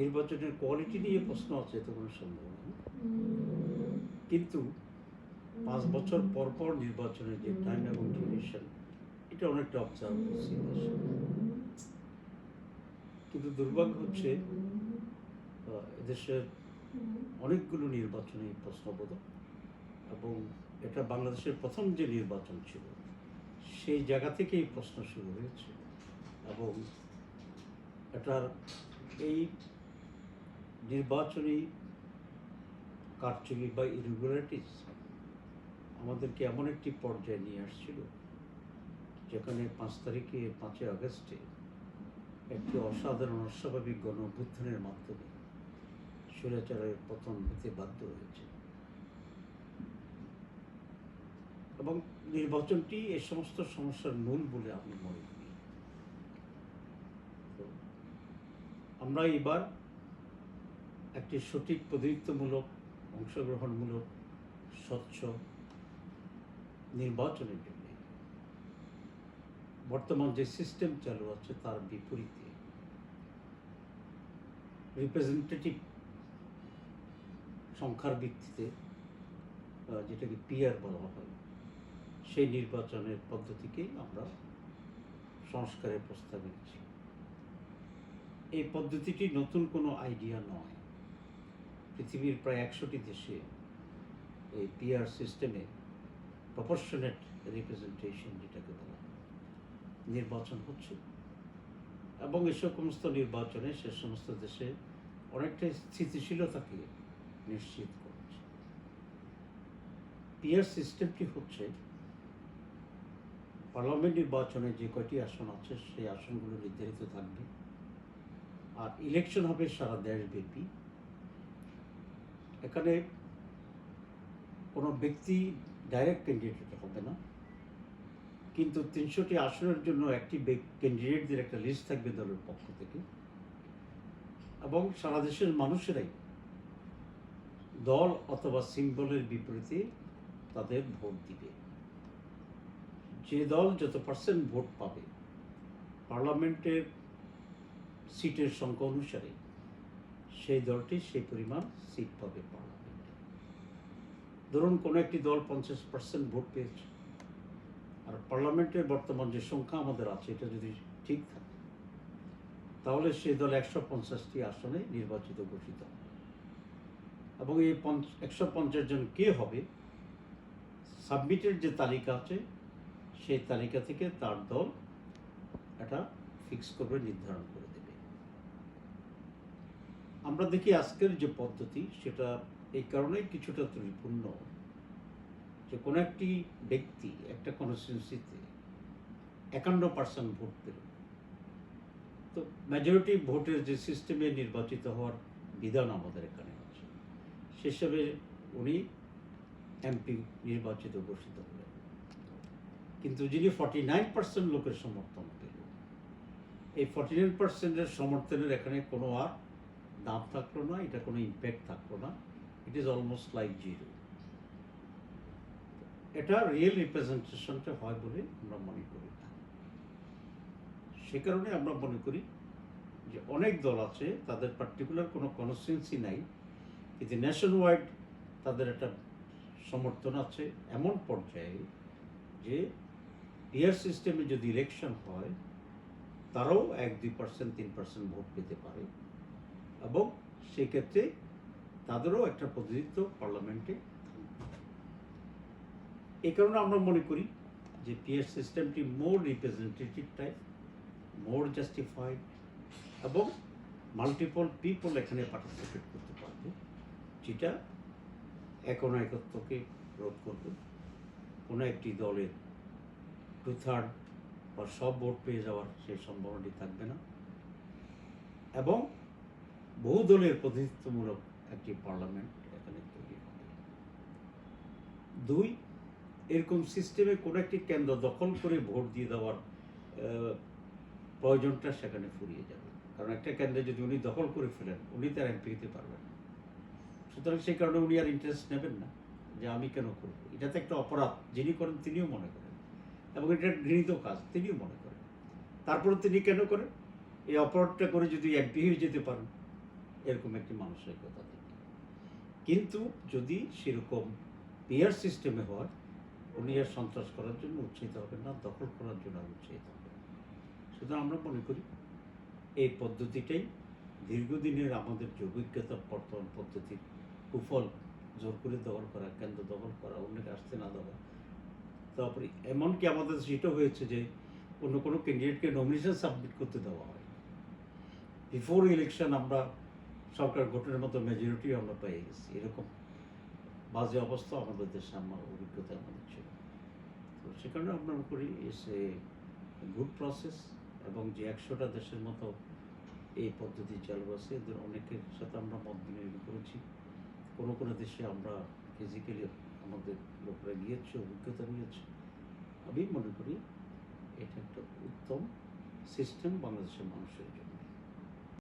নির্বাচনের কোয়ালিটি নিয়ে প্রশ্ন আছে তো কোনো সন্দেহ নেই। কিন্তু পাঁচ বছর পর পর নির্বাচনের যে টাইম এবং ডিউরেশন এটা অনেকটা অবজার্ভ করছি কিন্তু দুর্ভাগ্য হচ্ছে এদেশের অনেকগুলো নির্বাচনী প্রশ্নবোধক এবং এটা বাংলাদেশের প্রথম যে নির্বাচন ছিল, সেই জায়গা থেকেই প্রশ্ন শুরু হয়েছে। এবং এটার এই নির্বাচনী কারচুপি বা ইরেগুলারিটিস আমাদেরকে এমন একটি পর্যায়ে নিয়ে আসছিল, যেখানে পাঁচ তারিখে পাঁচই আগস্টে একটি অসাধারণ অস্বাভাবিক গণ মাধ্যমে স্বৈরাচারের পতন হতে বাধ্য হয়েছে। এবং নির্বাচনটি এ সমস্ত সমস্যার মূল বলে আমি মনে করি। আমরা এবার একটি সঠিক প্রতিনিধিত্বমূলক, অংশগ্রহণমূলক, স্বচ্ছ নির্বাচনের জন্য বর্তমান যে সিস্টেম চালু আছে তার বিপরীতে। রিপ্রেজেন্টেটিভ সংখ্যার ভিত্তিতে যেটাকে পিয়ার বলা হয়, সেই নির্বাচনের পদ্ধতিকেই আমরা সংস্কারের প্রস্তাব এনেছি। এই পদ্ধতিটি নতুন কোনো আইডিয়া নয়। পৃথিবীর প্রায় একশোটি দেশে এই পিআর সিস্টেমে প্রপোর্শনেট রিপ্রেজেন্টেশন যেটাকে বলা, নির্বাচন হচ্ছে। এবং এই সমস্ত নির্বাচনে সে সমস্ত দেশে অনেকটাই স্থিতিশীলতাকে নিশ্চিত করছে। পিআর সিস্টেমটি হচ্ছে? পার্লামেন্ট নির্বাচনে যে কয়টি আসন আছে, সেই আসনগুলো নির্ধারিত থাকবে। আর ইলেকশন হবে সারা দেশব্যাপী। এখানে কোনো ব্যক্তি ডাইরেক্ট ক্যান্ডিডেট হবে না। কিন্তু তিনশোটি আসনের জন্য একটি ক্যান্ডিডেটদের একটা লিস্ট থাকবে দলের পক্ষ থেকে। এবং সারা দেশের মানুষেরাই দল অথবা সিম্বলের বিপরীতে তাদের ভোট দিবে। যে দল যত পার্সেন্ট ভোট পাবে পার্লামেন্টের সিটের সংখ্যা অনুসারে সেই দলটি সেই পরিমাণ সিট পাবে। পার্লামেন্টে ধরুন কোনো একটি দল পঞ্চাশ পার্সেন্ট ভোট পেয়েছে। আর পার্লামেন্টের বর্তমান যে সংখ্যা আমাদের আছে, এটা যদি ঠিক থাকে, তাহলে সেই দল একশো পঞ্চাশটি আসনে নির্বাচিত ঘোষিত হবে। এবং এই একশো পঞ্চাশ জন কে হবে, সাবমিটের যে তালিকা আছে, সেই তালিকা থেকে তার দল এটা ফিক্স করবে, নির্ধারণ করে আমরা দেখি আজকের যে পদ্ধতি, সেটা এই কারণেই কিছুটা ত্রুটিপূর্ণ যে কোনো একটি ব্যক্তি একটা কনস্টিটিউন্সিতে একান্ন পার্সেন্ট ভোট পেল। তো মেজরিটি ভোটের যে সিস্টেমে নির্বাচিত হওয়ার বিধান আমাদের এখানে আছে। সেসবে উনি এমপি নির্বাচিত ঘোষিত হলেন। কিন্তু যিনি ফর্টি নাইন পার্সেন্ট লোকের সমর্থন পেল, এই ফর্টি নাইন পার্সেন্টের সমর্থনের এখানে কোনো আর দাম থাকল না, এটা কোনো ইম্প্যাক্ট থাকল না। It is almost like zero এটা রিয়েল রিপ্রেজেন্টেশনটা হয় বলে আমরা মনে করি না। সে কারণে আমরা মনে করি যে অনেক দল আছে, তাদের পার্টিকুলার কোনো কনস্টিটুয়েন্সি নাই, কিন্তু ন্যাশন ওয়াইড তাদের একটা সমর্থন আছে এমন পর্যায়ে যে পিয়ার সিস্টেমে যদি ইলেকশন হয়, তারাও এক দুই পার্সেন্ট তিন পার্সেন্ট ভোট পেতে পারে। এবং সেক্ষেত্রে তাদেরও একটা প্রতিনিধিত্ব পার্লামেন্টে এই কারণে আমরা মনে করি যে পিয়ার সিস্টেমটি more representative type more justified এবং মাল্টিপল পিপল এখানে পার্টিসিপেট করতে পারবে, যেটা একন একত্বকে রোধ করবে। কোনো একটি দলের টু থার্ড বা সব ভোট পেয়ে যাওয়ার সেই সম্ভাবনাটি থাকবে না। এবং বহু দলের প্রতিনিধিত্বমূলক একটি পার্লামেন্ট এখানে তৈরি হবে। দুই, এরকম সিস্টেমে কোনো একটি কেন্দ্র দখল করে ভোট দিয়ে দেওয়ার প্রয়োজনটা সেখানে ফুরিয়ে যাবে। কারণ একটা কেন্দ্রে যদি উনি দখল করে ফেলেন, উনি তার এমপি হতে পারবেন সুতরাং সেই কারণে উনি আর ইন্টারেস্ট নেবেন না যে আমি কেন করব। এটা তো একটা অপরাধ, যিনি করেন তিনিও মনে করেন। এবং এটা ঘৃণিত কাজ, তিনিও মনে করেন। তারপরে তিনি কেন করেন? এই অপরাধটা করে যদি এমপি হয়ে যেতে পারেন এরকম একটি মানসিকতা থেকে। কিন্তু যদি সেরকম পেয়ার সিস্টেমে হয়, উনি আর সন্ত্রাস করার জন্য উৎসাহিত হবেন না, দখল করার জন্য উৎসাহিত হবেন সুতরাং আমরা মনে করি, এই পদ্ধতিটাই দীর্ঘদিনের আমাদের যে অভিজ্ঞতা বর্তমান পদ্ধতির কুফল জোর করে দখল করা, কেন্দ্র দখল করা অন্যকে আসতে না দেওয়া, তারপরে এমনকি আমাদের সেটা হয়েছে যে অন্য কোনো ক্যান্ডিডেটকে নমিনেশন সাবমিট করতে দেওয়া হয়। বিফোর ইলেকশন আমরা সরকার গঠনের মতো মেজরিটি আমরা পেয়ে গেছি। এরকম বাজে অবস্থা আমাদের দেশে, আমার অভিজ্ঞতা আমাদের ছিল। তো সে কারণে আমরা করি ইস এ গুড প্রসেস এবং যে একশোটা দেশের মতো এই পদ্ধতি চালু আছে, এদের অনেকের সাথে আমরা মত বিনিময় করেছি। কোনো কোনো দেশে আমরা ফিজিক্যালি আমাদের লোকরা গিয়েছে, অভিজ্ঞতা নিয়েছে। আমি মনে করি এটা একটা উত্তম সিস্টেম বাংলাদেশের মানুষের জন্য।